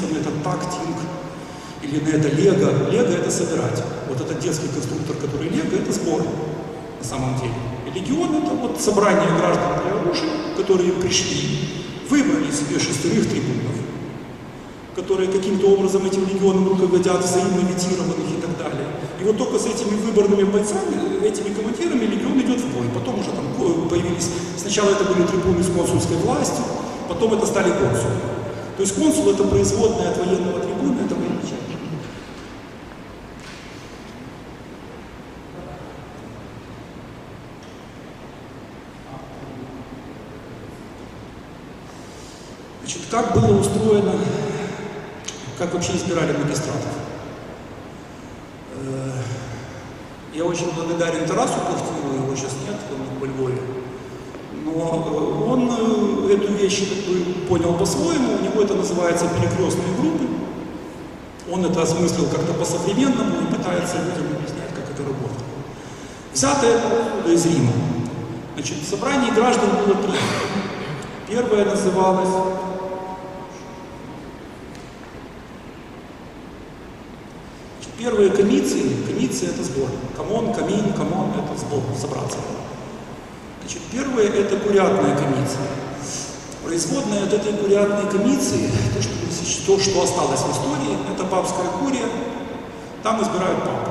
на этот тактинг или на это лего. Лего это собирать. Вот этот детский конструктор, который лего, это сбор на самом деле. И легион это вот собрание граждан для оружия, которые пришли, выбрали себе шестерых трибунов, которые каким-то образом этим легионом руководят, взаимновитированных и так далее. И вот только с этими выборными бойцами, этими командирами легион идет в бой. Потом уже там появились, сначала это были трибуны с консульской властью, потом это стали консулы. То есть консул это производная от военного трибуна, это военачальник. Значит, как было устроено, как вообще избирали магистратов? Э, я очень благодарен Тарасу Плахтилу, его сейчас нет, он во Львове. Но вещь как бы понял по-своему, у него это называется перекрестные группы. Он это осмыслил как-то по-современному и пытается людям объяснять, как это работает. Взято это из Рима. Значит, собрание граждан было три. Первое называлось Первые комиции, комиции это сбор. Камон, камин, камон это сбор, собраться. Значит, первое это курятная комиция. Производная от этой курятной комиции, то что, то, что осталось в истории, это папская курия, там избирают папу.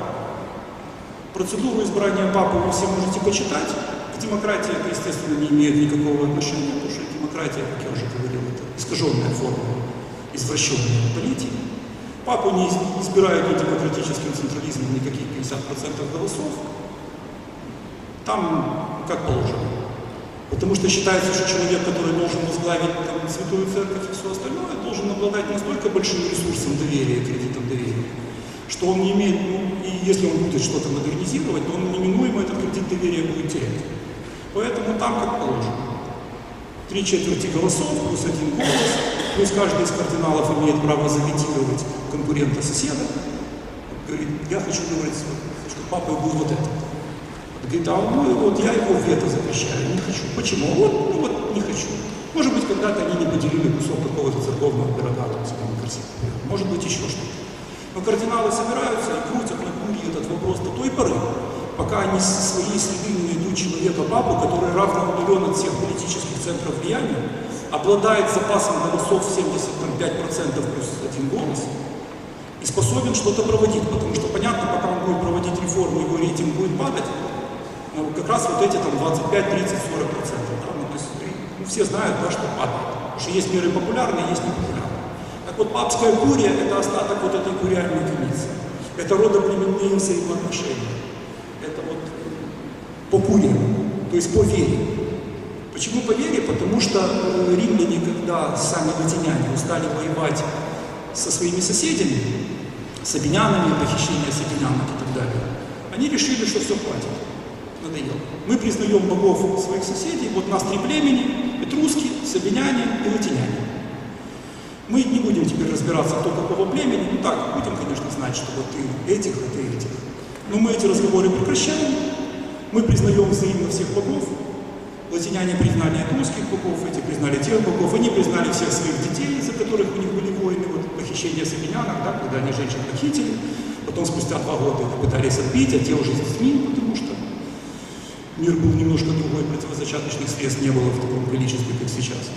Процедуру избрания папы вы все можете почитать. К демократии это, естественно, не имеет никакого отношения, потому что демократия, как я уже говорил, это искаженная форма извращенной политики. Папу не избирают ни демократическим централизмом никаких 50% голосов. Там как положено. Потому что считается, что человек, который должен возглавить там, Святую Церковь и все остальное, должен обладать настолько большим ресурсом доверия, кредитом доверия, что он не имеет, ну, и если он будет что-то модернизировать, то он неминуемо этот кредит доверия будет терять. Поэтому там как положено. Три четверти голосов плюс один голос, плюс каждый из кардиналов имеет право заветировать конкурента соседа. Говорит, я хочу говорить, что папа был вот это. Говорит, а ну, вот я его вето запрещаю, не хочу. Почему? Вот, ну вот не хочу. Может быть, когда-то они не поделили кусок какого-то церковного пирога, там, своему красиво. Может быть, еще что-то. Но кардиналы собираются и крутят на куре этот вопрос до той поры, пока они своей среды не найдут человека папу, который равно удален от всех политических центров влияния, обладает запасом голосов 75% плюс один голос и способен что-то проводить, потому что понятно, пока он будет проводить реформу, его рейтинг будет падать, ну, как раз вот эти там 25, 30, 40 процентов, да, ну, то есть, ну, все знают, да, что падает, потому что есть меры популярные, есть непопулярные. Так вот, папская курия – это остаток вот этой куриальной комиссии. Это родоплеменные взаимоотношения. Это вот по курии, то есть по вере. Почему по вере? Потому что э, римляне, когда сами латиняне устали воевать со своими соседями, сабинянами, похищение сабинянок и так далее, они решили, что все хватит, надоело. Мы признаем богов своих соседей, вот нас три племени, этруски, сабиняне и латиняне. Мы не будем теперь разбираться, кто какого племени, ну так, будем, конечно, знать, что вот ты этих, а ты этих. Но мы эти разговоры прекращаем, мы признаем взаимно всех богов, Латиняне признали русских богов, эти признали тех богов, они признали всех своих детей, из-за которых у них были войны, вот похищение сабинянок, да, когда они женщин похитили, потом спустя два года их пытались отбить, а те уже с детьми, потому что мир был немножко другой, противозачаточных средств не было в таком количестве, как сейчас.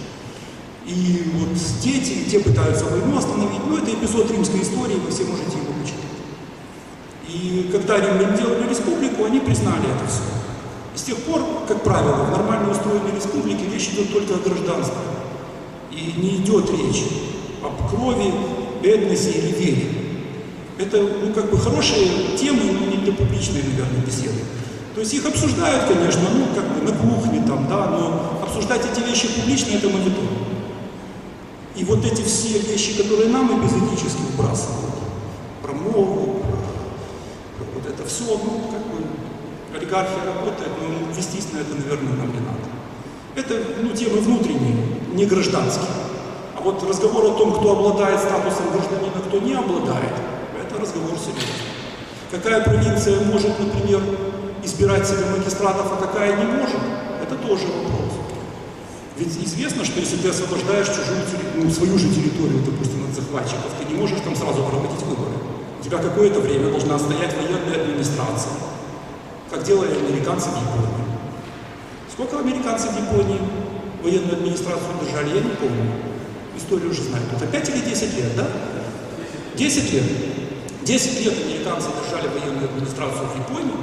И вот дети, те пытаются войну остановить, ну это эпизод римской истории, вы все можете его почитать. И когда римляне делали республику, они признали это все. И с тех пор, как правило, в нормально устроенной республике речь идет только о гражданстве. И не идет речь об крови, бедности или вере. Это, ну, как бы хорошие темы, но не для публичной, наверное, беседы. То есть их обсуждают, конечно, ну, как бы на кухне там, да, но обсуждать эти вещи публично – это мавитон. И вот эти все вещи, которые нам эпизодически вбрасывают, про мову, вот это все, ну, как бы, олигархия работает, но вестись на это, наверное, нам не надо. Это ну, темы внутренние, не гражданские. А вот разговор о том, кто обладает статусом гражданина, кто не обладает, это разговор серьезный. Какая провинция может, например, избирать себе магистратов, а какая не может, это тоже вопрос. Ведь известно, что если ты освобождаешь чужую, ну, свою же территорию, допустим, от захватчиков, ты не можешь там сразу проводить выборы. У тебя какое-то время должна стоять военная администрация, как делали американцы в Японии. Сколько американцы в Японии военную администрацию держали, я не помню. Историю уже знаю. Это 5 или 10 лет, да? 10 лет. 10 лет американцы держали военную администрацию в Японии,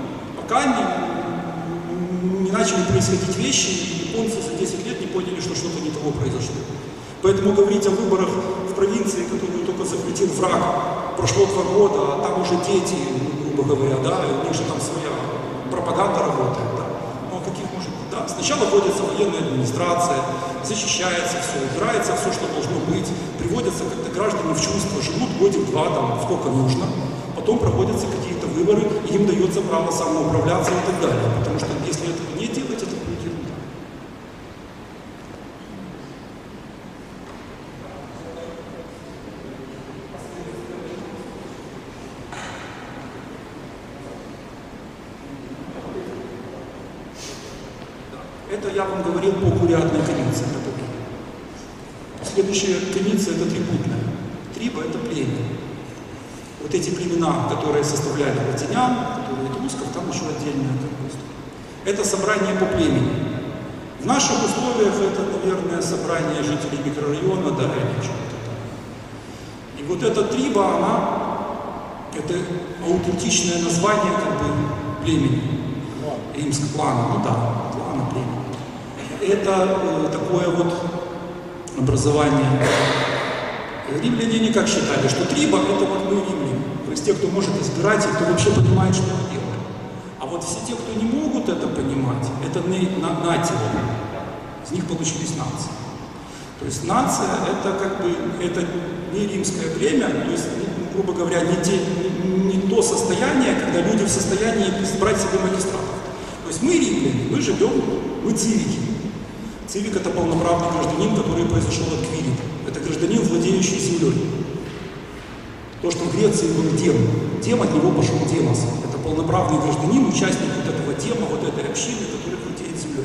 пока не, начали происходить вещи, и японцы за 10 лет не поняли, что что-то не того произошло. Поэтому говорить о выборах в провинции, которую только захватил враг, прошло два года, а там уже дети, ну, грубо говоря, да, у них же там своя пропаганда работает, да. Ну, а каких может быть, да. Сначала вводится военная администрация, защищается все, убирается все, что должно быть, приводятся как-то граждане в чувство, живут годик-два, там, сколько нужно, потом проводятся какие-то выборы, им дается право самоуправляться и так далее. Потому что если этого не делать, это будет ерунда. Это я вам говорил по куриатной конице. Следующая коница это трибутная. Триба это племя. Вот эти племена, которые составляли латинян, которые этрусков, там еще отдельное Это собрание по племени. В наших условиях это, наверное, собрание жителей микрорайона, да, или что-то там. И вот эта триба, она, это аутентичное название как бы племени. Римского клана, ну да, клана племени. Это э, такое вот образование. Римляне не как считали, что триба это вот мы римляне. Есть те, кто может избирать, и кто вообще понимает, что он делает. А вот все те, кто не могут это понимать, это на, на. Из них получились нации. То есть нация это как бы это не римское племя, то есть, ну, грубо говоря, не, те, не, то состояние, когда люди в состоянии избрать себе магистратов. То есть мы римляне, мы живем, мы цивики. Цивик это полноправный гражданин, который произошел от квирита. Это гражданин, владеющий землей. То, что в Греции был Дем. Дем от него пошел Демос. Это полноправный гражданин, участник вот этого Дема, вот этой общины, который владеет землей.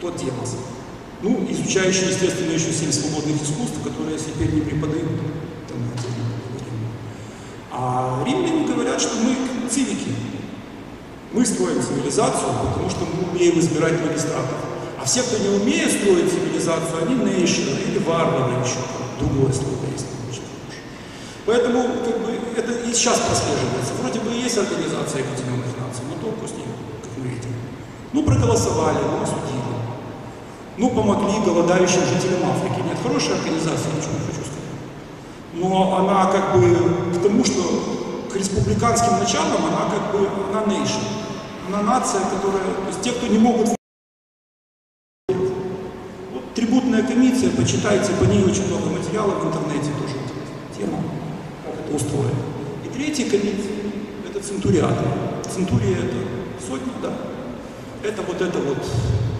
Тот Демос. Ну, изучающий, естественно, еще семь свободных искусств, которые теперь не преподают. Там а римляне говорят, что мы цивики. Мы строим цивилизацию, потому что мы умеем избирать магистратов. А все, кто не умеет строить цивилизацию, они нейшеры или варвары еще. Другое слово есть. Поэтому как бы, это и сейчас прослеживается. Вроде бы есть организация Объединенных Наций, но толку с ней, как мы видим. Ну, проголосовали, ну, осудили. Ну, помогли голодающим жителям Африки. Нет, хорошая организация, ничего не хочу сказать. Но она как бы к тому, что к республиканским началам, она как бы, она nation. Она нация, которая, то есть те, кто не могут вот, трибутная комиссия, почитайте, по ней очень много материала в интернете тоже тема, устроено. И третья комиссия, это центуриаты. Центурия это сотня, да. Это вот это вот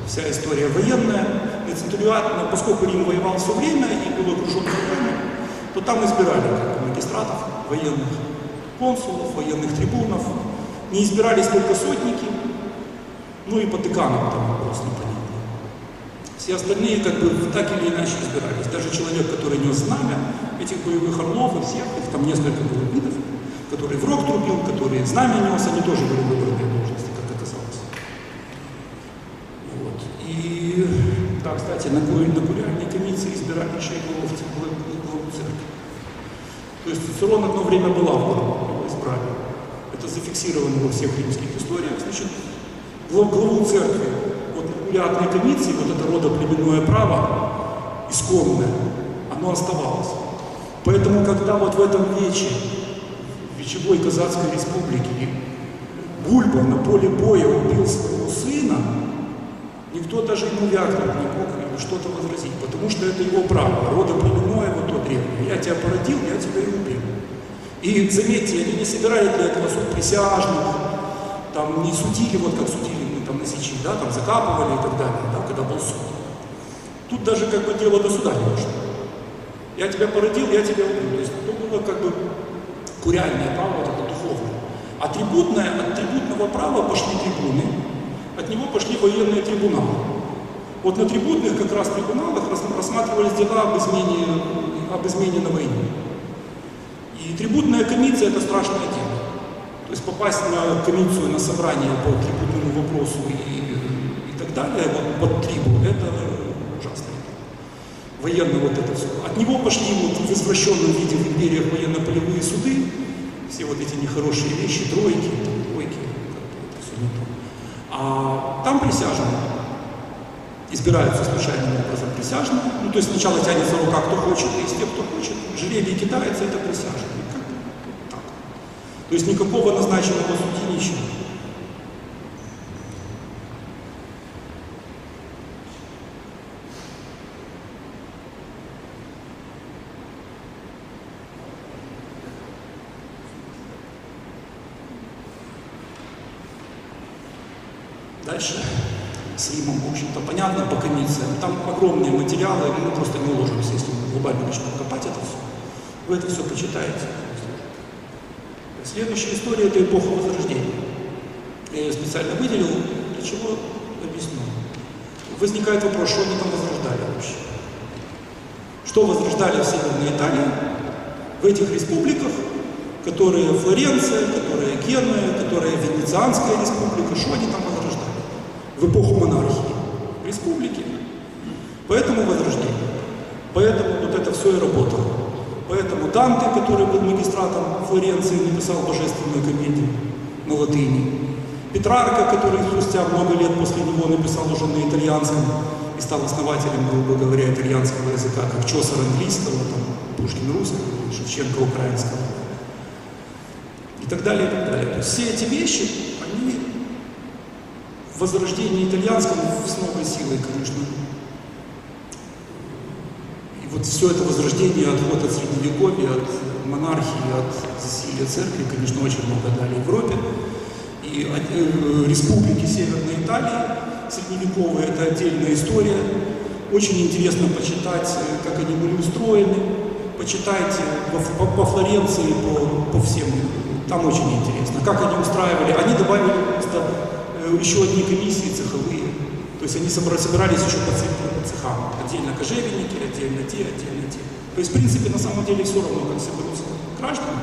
вся история военная. И центуриат, поскольку Рим воевал все время и был окружен врагами, то там избирали как магистратов военных, консулов, военных трибунов. Не избирались только сотники, ну и по деканам там вопрос непонятный. Все остальные как бы так или иначе избирались. Даже человек, который нес знамя, этих боевых орлов и всех, их там несколько было видов, который в рог трубил, который знамя нес, они тоже были выбранные должности, как оказалось. Вот. И, да, кстати, на, на курильной комиссии избирали еще и главу, главу церкви. То есть Цицерон одно время была в его избрали. Это зафиксировано во всех римских историях. Значит, главу церкви, курятной комиссии, вот это родоплеменное право, исконное, оно оставалось. Поэтому, когда вот в этом вече, в Вечевой Казацкой Республике, Бульба на поле боя убил своего сына, никто даже ему вякнуть не мог или что-то возразить, потому что это его право, родоплеменное вот то древнее. Я тебя породил, я тебя и убил. И заметьте, они не собирали для этого суд присяжных, там не судили, вот как судили там на Сечи, да, там закапывали и так далее, да, когда был суд. Тут даже как бы дело до суда не дошло. Я тебя породил, я тебя убил. То есть было как бы куряльное право, вот это духовное. А трибутное, от трибутного права пошли трибуны, от него пошли военные трибуналы. Вот на трибутных как раз трибуналах рассматривались дела об измене, об измене на войне. И трибутная комиссия – это страшная тема. То есть попасть на комиссию, на собрание по трибутному вопросу и, и так далее, вот под трибу, это ужасно. Военно вот это все. От него пошли вот в извращенном виде в империях военно-полевые суды, все вот эти нехорошие вещи, тройки, двойки, это все не то. А там присяжные избираются случайным образом присяжные. Ну, то есть сначала тянется рука, кто хочет, из тех, кто хочет, жребий кидается, это присяжные. То есть никакого назначенного ничего. Дальше с Римом, в общем-то, понятно по комиссиям. Там огромные материалы, мы просто не уложимся, если мы глобально начнем копать это все. Вы это все почитаете. Следующая история – это эпоха Возрождения. Я ее специально выделил. Для чего? Объясню. Возникает вопрос, что они там возрождали вообще? Что возрождали в Северной Италии? В этих республиках, которые Флоренция, которые Генуя, которые Венецианская республика, что они там возрождали? в эпоху монархии, республики. Поэтому возрождение. Поэтому вот это все и работало. Поэтому Данте, который был магистратом Флоренции, написал божественную комедию на латыни. Петрарка, который спустя много лет после него написал уже на итальянском и стал основателем, грубо говоря, итальянского языка, как Чосер английского, там, Пушкин русского, Шевченко украинского. И так далее, и так далее. То есть все эти вещи, они возрождении итальянском с новой силой, конечно. Вот все это возрождение, отход от средневековья, от монархии, от засилия церкви, конечно, очень много дали Европе. И э, республики Северной Италии, средневековые, это отдельная история. Очень интересно почитать, э, как они были устроены. Почитайте по, по, по Флоренции, по, по всем. Там очень интересно. Как они устраивали. Они добавили просто Э, еще одни комиссии цеховые. Есть они собирались еще по, по цехам. Отдельно кожевенники, отдельно те, отдельно те. То есть, в принципе, на самом деле все равно, как соберутся граждане,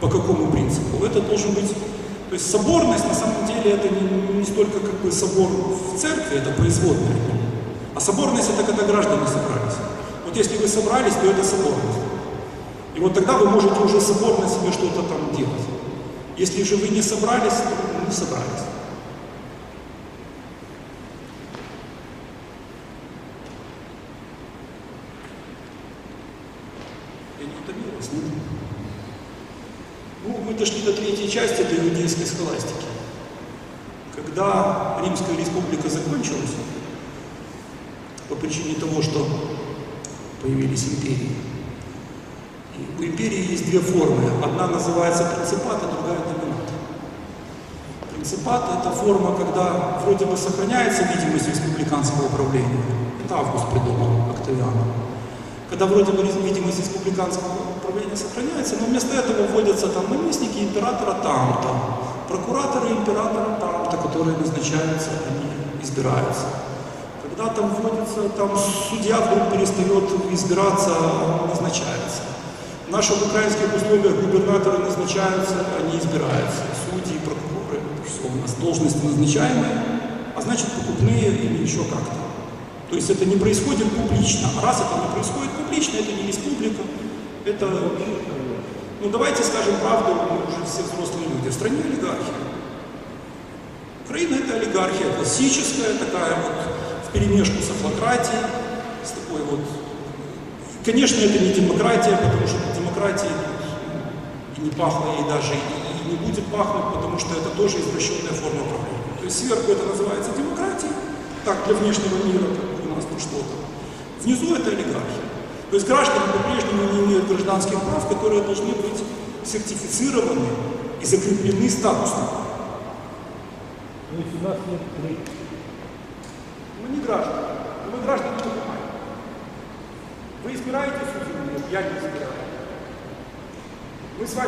по какому принципу. Это должен быть... То есть соборность, на самом деле, это не, не столько как бы собор в церкви, это производная. А соборность это когда граждане собрались. Вот если вы собрались, то это соборность. И вот тогда вы можете уже соборно себе что-то там делать. Если же вы не собрались, то не собрались. Ну, мы дошли до третьей части, до иудейской схоластики. Когда Римская республика закончилась, по причине того, что появились империи, и у империи есть две формы. Одна называется принципат, а другая доминат. Принципат – это форма, когда вроде бы сохраняется видимость республиканского управления. Это Август придумал, Октавиан. Когда вроде бы видимость республиканского управления сохраняется, но вместо этого вводятся там наместники императора там-то, прокураторы императора там-то, которые назначаются, они избираются. Когда там вводится, там судья вдруг перестает избираться, он назначается. В наших украинских условиях губернаторы назначаются, они избираются. Судьи, прокуроры, все у нас должности назначаемые, а значит покупные или еще как-то. То есть это не происходит публично. А раз это не происходит публично, это не республика, это, ну давайте скажем правду, мы уже все взрослые люди, в стране олигархия. Украина это олигархия классическая, такая вот в перемешку с автократией, с такой вот... Конечно, это не демократия, потому что демократия не пахло ей даже, и не будет пахнуть, потому что это тоже извращенная форма управления. То есть сверху это называется демократией, так, для внешнего мира, нас тут что-то. Внизу это олигархия. То есть граждане по-прежнему не имеют гражданских прав, которые должны быть сертифицированы и закреплены статусно. То есть у нас нет Мы не граждане. Мы граждане только Вы избираете судью? Нет, я не избираю. Мы с вами